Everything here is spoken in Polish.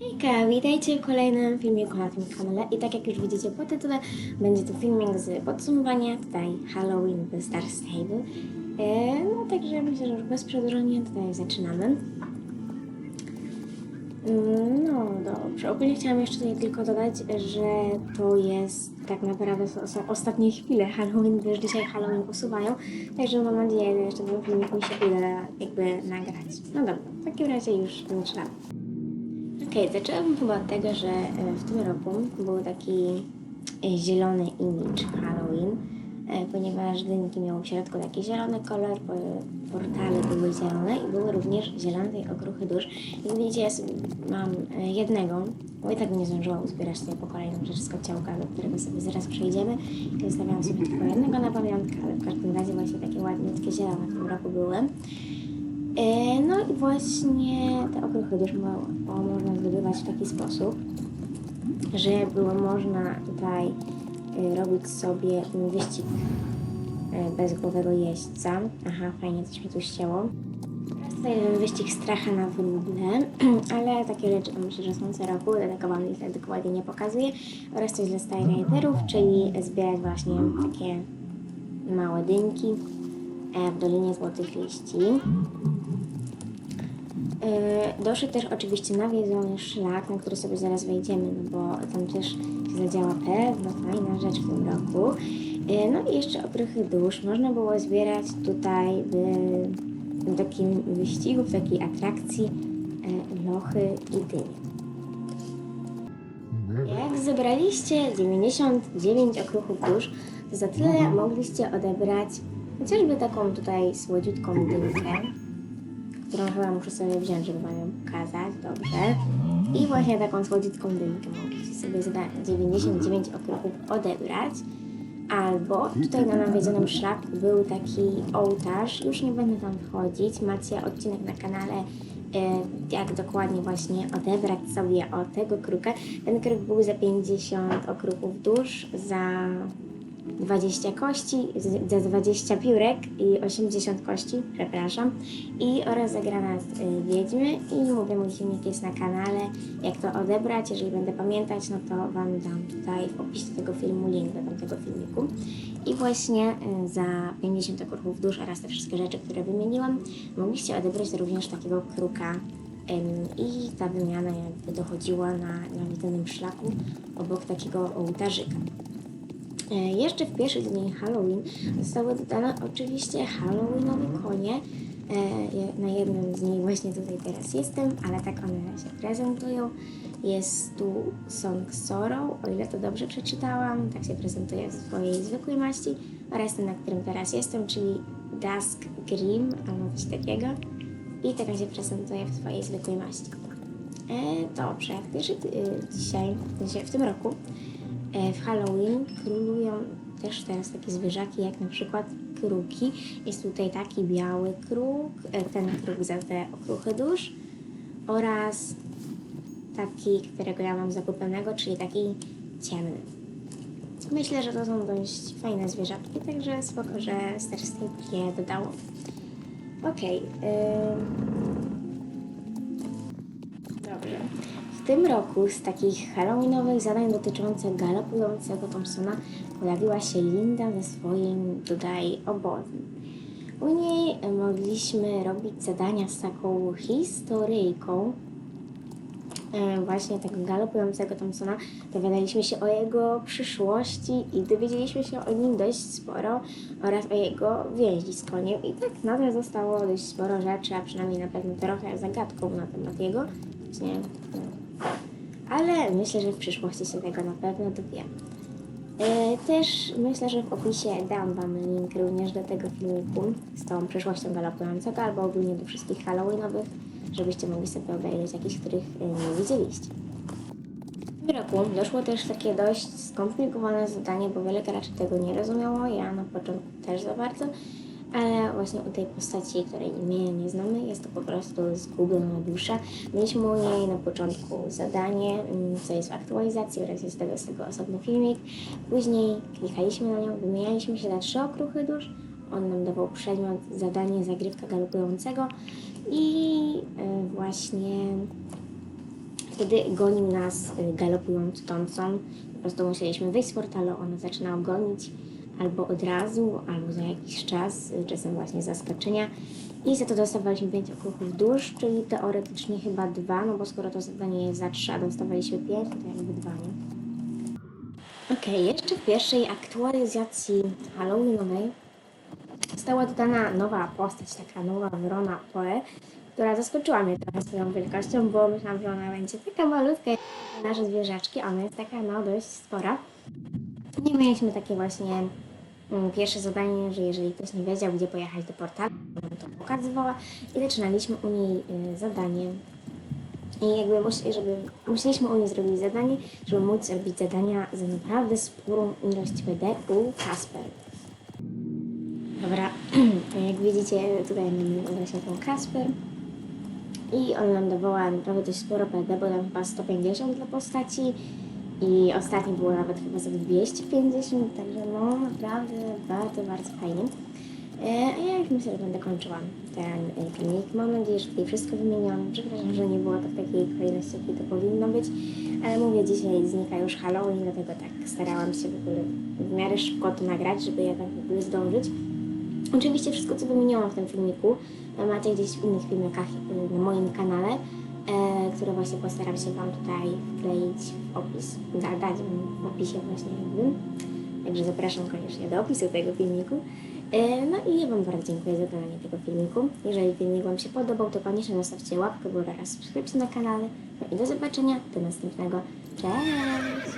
Hejka, witajcie w kolejnym filmiku na tym kanale i tak jak już widzicie po tytule, będzie to filmik z podsumowania tutaj Halloween w Star Stable. E, no także myślę, że już bez przedłużenia tutaj zaczynamy. Mm, No dobrze, ogólnie chciałam jeszcze tutaj tylko dodać, że to jest tak naprawdę są, ostatnie chwile Halloween, już dzisiaj Halloween usuwają, także mam nadzieję, że jeszcze ten filmik mi się uda jakby nagrać. No dobra, w takim razie już zaczynamy. Okej, zaczęłabym chyba od tego, że e, w tym roku był taki e, zielony image Halloween, e, ponieważ dynki miały w środku taki zielony kolor, po- portale były zielone i były również zielone okruchy dusz. Jak widzicie, ja sobie mam jednego, bo i tak nie zdążyłam uzbierać tej po kolejną rzecz z kociołka, do którego sobie zaraz przejdziemy. I zostawiałam sobie tylko jednego na pamiątkę, ale w każdym razie właśnie takie ładniutkie zielone w tym roku były. E, No i właśnie te okruchy o, można zdobywać w taki sposób, że było można tutaj e, robić sobie wyścig e, bezgłowego jeźdźca. Aha, fajnie, coś mi tu ścięło. Tutaj wyścig stracha na wróble, ale takie rzeczy to myślę, że są co roku, dlatego Wam ich dokładnie nie pokazuję. Oraz coś dla Skyriderów, czyli zbierać właśnie takie małe dynki w Dolinie Złotych Liści. Yy, Doszedł też oczywiście nawiedzony szlak, na który sobie zaraz wejdziemy, no bo tam też się zadziała pewna fajna rzecz w tym roku. Yy, No i jeszcze okrychy dusz można było zbierać tutaj w, takim wyścigu, w takiej atrakcji lochy i dynie. Jak zebraliście 99 okruchów dusz, to za tyle mogliście odebrać chociażby taką tutaj słodziutką dynkę którą chyba muszę sobie wziąć, żeby Wam ją pokazać, dobrze. I właśnie taką słodziutką dynkę mogliście sobie za 99 okruchów odebrać. Albo tutaj na nawiedzonym szlaku był taki ołtarz, już nie będę tam wchodzić, macie odcinek na kanale, e, jak dokładnie właśnie odebrać sobie o tego kruka. Ten kruk był za 50 okruchów dusz, za 20 kości, za 20 piórek i 80 kości, przepraszam, i oraz za granat y, wiedźmy i mówię, mój filmik jest na kanale, jak to odebrać, jeżeli będę pamiętać, no to Wam dam tutaj w opisie tego filmu link do tamtego filmiku. I właśnie y, za 50 okruchów dusz oraz te wszystkie rzeczy, które wymieniłam, mogliście odebrać również takiego kruka i ta wymiana jakby dochodziła na nawiedzonym szlaku obok takiego ołtarzyka. E, Jeszcze w pierwszy dzień Halloween zostały dodane oczywiście Halloweenowe konie. E, Na jednym z nich właśnie tutaj teraz jestem, ale tak one się prezentują. Jest tu Song Sorrow, o ile to dobrze przeczytałam, tak się prezentuje w swojej zwykłej maści, oraz ten, na którym teraz jestem, czyli Dusk Grim, albo coś takiego. I taka się prezentuje w swojej zwykłej maści. E, dobrze, w pierwszy, y, dzisiaj, w tym roku, w Halloween królują też teraz takie zwierzaki, jak na przykład kruki. Jest tutaj taki biały kruk, e, ten kruk za te okruchy dusz oraz taki, którego ja mam zakupionego, czyli taki ciemny. Myślę, że to są dość fajne zwierzaki, także spoko, że Star je dodało. Okej. ym, Dobrze. Tym roku z takich halloweenowych zadań dotyczących galopującego Thompsona pojawiła się Linda ze swoim tutaj obozem. U niej mogliśmy robić zadania z taką historyjką e, właśnie tego galopującego Thompsona. Dowiadaliśmy się o jego przyszłości i dowiedzieliśmy się o nim dość sporo oraz o jego więzi z koniem. I tak nadal zostało dość sporo rzeczy, a przynajmniej na pewno trochę zagadką na temat jego. Właśnie. Ale myślę, że w przyszłości się tego na pewno dowiemy. E, Też myślę, że w opisie dam Wam link również do tego filmiku z tą przyszłością galopującego albo ogólnie do wszystkich Halloweenowych, żebyście mogli sobie obejrzeć jakichś, których e, nie widzieliście. W tym roku doszło też takie dość skomplikowane zadanie, bo wiele graczy tego nie rozumiało, ja na początku też za bardzo, ale właśnie u tej postaci, której imienia nie znamy, jest to po prostu zgubiona dusza. Mieliśmy u niej na początku zadanie, mm, co jest w aktualizacji oraz jest tego z tego osobny filmik. Później klikaliśmy na nią, wymienialiśmy się na trzy okruchy dusz. On nam dawał przedmiot, zadanie, zagrywka galopującego i y, właśnie kiedy gonił nas galopujący Thompson. Po prostu musieliśmy wyjść z portalu, ono zaczynało gonić albo od razu, albo za jakiś czas, y, czasem właśnie zaskoczenia. I za to dostawaliśmy 5 okruchów dusz, czyli teoretycznie chyba dwa, no bo skoro to zadanie jest za 3, a dostawaliśmy 5, to jakby dwa, nie? Okej, jeszcze w pierwszej aktualizacji Halloweenowej została dodana nowa postać, taka nowa wrona Poe, która zaskoczyła mnie trochę swoją wielkością, bo myślałam, że ona będzie taka malutka jak nasze zwierzaczki, ona jest taka no dość spora. I mieliśmy takie właśnie pierwsze zadanie, że jeżeli ktoś nie wiedział, gdzie pojechać do portalu, ona to pokazywała i zaczynaliśmy u niej y, zadanie. I jakby żeby, musieliśmy u niej zrobić zadanie, żeby móc zrobić zadania za naprawdę sporą ilość PD u Kasper. Dobra, jak widzicie tutaj mamy właśnie tą Kasper. I on nam dawała naprawdę dość sporo PD, bo tam chyba 150 dla postaci i ostatni było nawet chyba za 250, także no naprawdę bardzo, bardzo fajnie. E, A ja już myślę, że będę kończyła ten filmik. Mam nadzieję, że tutaj wszystko wymieniłam. Przepraszam, że nie było to w takiej kolejności, jakiej to powinno być, ale mówię, dzisiaj znika już Halloween, dlatego tak starałam się w ogóle w miarę szybko to nagrać, żeby jednak w ogóle zdążyć. Oczywiście wszystko, co wymieniłam w tym filmiku, e, macie gdzieś w innych filmikach e, na moim kanale, które właśnie postaram się Wam tutaj wkleić w opis, da, dać w opisie właśnie. Także zapraszam koniecznie do opisu tego filmiku. E, No i ja Wam bardzo dziękuję za oglądanie tego filmiku. Jeżeli filmik Wam się podobał, to koniecznie zostawcie łapkę w górę oraz subskrypcję na kanale. No i do zobaczenia, do następnego. Cześć!